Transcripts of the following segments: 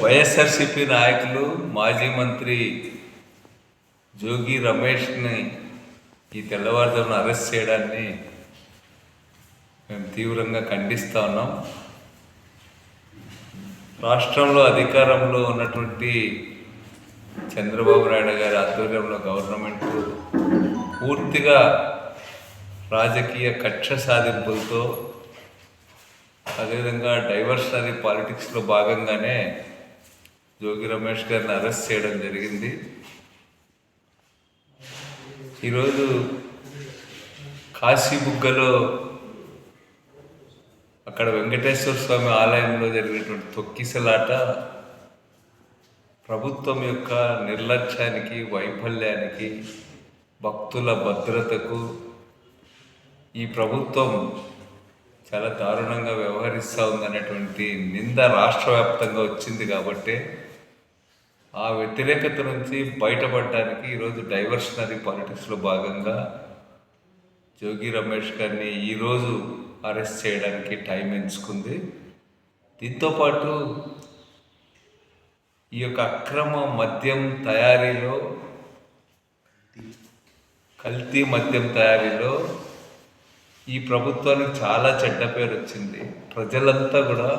వైఎస్ఆర్సిపి నాయకులు మాజీ మంత్రి జోగి రమేష్ని ఈ తెల్లవారుజామున అరెస్ట్ చేయడాన్ని మేము తీవ్రంగా ఖండిస్తూ ఉన్నాం. రాష్ట్రంలో అధికారంలో ఉన్నటువంటి చంద్రబాబు నాయుడు గారి ఆధ్వర్యంలో గవర్నమెంట్ పూర్తిగా రాజకీయ కక్ష సాధింపులతో అదేవిధంగా డైవర్షనరీ పాలిటిక్స్లో భాగంగానే జోగి రమేష్ గారిని అరెస్ట్ చేయడం జరిగింది. ఈరోజు కాశీబుగ్గలో అక్కడ వెంకటేశ్వర స్వామి ఆలయంలో జరిగినటువంటి తొక్కిసలాట ప్రభుత్వం యొక్క నిర్లక్ష్యానికి వైఫల్యానికి భక్తుల భద్రతకు ఈ ప్రభుత్వం చాలా దారుణంగా వ్యవహరిస్తూ ఉందనేటువంటి నింద రాష్ట్ర వ్యాప్తంగా వచ్చింది కాబట్టి ఆ వ్యతిరేకత నుంచి బయటపడడానికి ఈరోజు డైవర్షనరీ పాలిటిక్స్లో భాగంగా జోగి రమేష్ గారిని ఈరోజు అరెస్ట్ చేయడానికి టైం ఎంచుకుంది. దీంతోపాటు ఈ యొక్క అక్రమ మద్యం తయారీలో కల్తీ మద్యం తయారీలో ఈ ప్రభుత్వానికి చాలా చెడ్డ పేరు వచ్చింది. ప్రజలంతా కూడా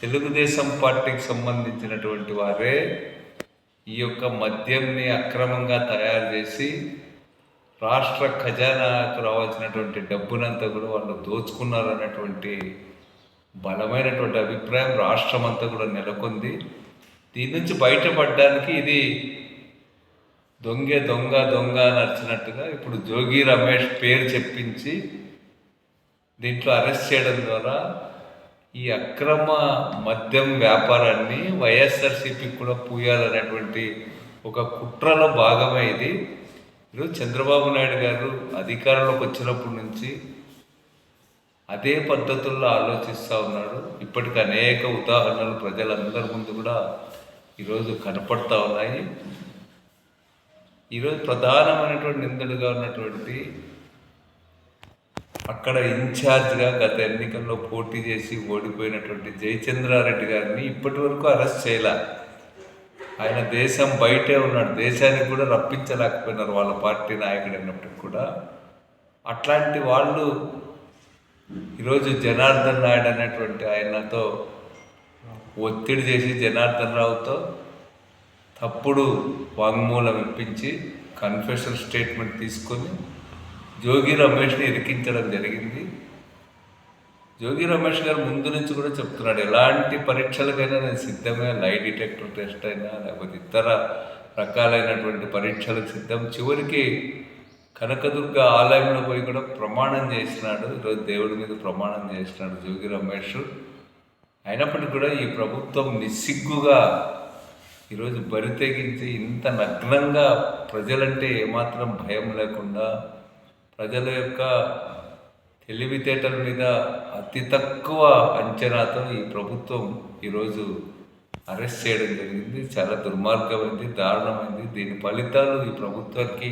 తెలుగుదేశం పార్టీకి సంబంధించినటువంటి వారే ఈ యొక్క మద్యంని అక్రమంగా తయారు చేసి రాష్ట్ర ఖజానాకు రావాల్సినటువంటి డబ్బునంతా కూడా వాళ్ళు దోచుకున్నారన్నటువంటి బలమైనటువంటి అభిప్రాయం రాష్ట్రం అంతా కూడా నెలకొంది. దీని నుంచి బయటపడడానికి ఇది దొంగే దొంగ దొంగ నచ్చినట్టుగా ఇప్పుడు జోగి రమేష్ పేరు చెప్పించి దీంట్లో అరెస్ట్ చేయడం ద్వారా ఈ అక్రమ మద్యం వ్యాపారాన్ని వైఎస్ఆర్సీపీకి కూడా పూయాలనేటువంటి ఒక కుట్రలో భాగమే ఇది. ఈరోజు చంద్రబాబు నాయుడు గారు అధికారంలోకి వచ్చినప్పటి నుంచి అదే పద్ధతుల్లో ఆలోచిస్తూ ఉన్నాడు. ఇప్పటికి అనేక ఉదాహరణలు ప్రజలందరి ముందు కూడా ఈరోజు కనపడతా ఉన్నాయి. ఈరోజు ప్రధానమైనటువంటి నిందుడుగా ఉన్నటువంటి అక్కడ ఇన్ఛార్జ్గా గత ఎన్నికల్లో పోటీ చేసి ఓడిపోయినటువంటి జయచంద్రారెడ్డి గారిని ఇప్పటి వరకు అరెస్ట్ చేయలే. ఆయన దేశం బయటే ఉన్నాడు. దేశానికి కూడా రప్పించలేకపోయినారు వాళ్ళ పార్టీ నాయకుడు అయినప్పటికి కూడా. అట్లాంటి వాళ్ళు ఈరోజు జనార్దన్ నాయుడు అనేటువంటి ఆయనతో ఒత్తిడి చేసి జనార్దన్ రావుతో తప్పుడు వాంగ్మూలం ఇప్పించి కన్ఫెషన్ స్టేట్మెంట్ తీసుకొని జోగి రమేష్ని ఇరికించడం జరిగింది. జోగి రమేష్ గారు ముందు నుంచి కూడా చెప్తున్నాడు ఎలాంటి పరీక్షలకైనా నేను సిద్ధమే లై డిటెక్టర్ టెస్ట్ అయినా లేకపోతే ఇతర రకాలైనటువంటి పరీక్షలకు సిద్ధం. చివరికి కనకదుర్గ ఆలయంలో పోయి కూడా ప్రమాణం చేసినాడు. ఈరోజు దేవుడి మీద ప్రమాణం చేసినాడు జోగి రమేష్. అయినప్పటికీ కూడా ఈ ప్రభుత్వం నిస్సిగ్గుగా ఈరోజు బరి తెగించి ఇంత నగ్నంగా ప్రజలంటే ఏమాత్రం భయం లేకుండా ప్రజల యొక్క తెలివితేటల మీద అతి తక్కువ అంచనాతో ఈ ప్రభుత్వం ఈరోజు అరెస్ట్ చేయడం జరిగింది. చాలా దుర్మార్గమైంది దారుణమైంది. దీని ఫలితాలు ఈ ప్రభుత్వానికి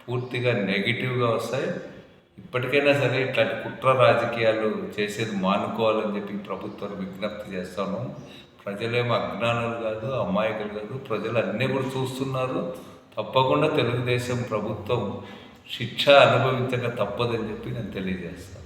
పూర్తిగా నెగిటివ్గా వస్తాయి. ఇప్పటికైనా సరే ఇట్లాంటి కుట్ర రాజకీయాలు చేసేది మానుకోవాలని చెప్పి ప్రభుత్వాన్ని విజ్ఞప్తి చేస్తాను ప్రజలేమో అజ్ఞానులు కాదు అమాయకులు కాదు. ప్రజలు అన్నీ కూడా చూస్తున్నారు. తప్పకుండా తెలుగుదేశం ప్రభుత్వం శిక్ష అనుభవించక తప్పదని చెప్పి నేను తెలియజేస్తాను.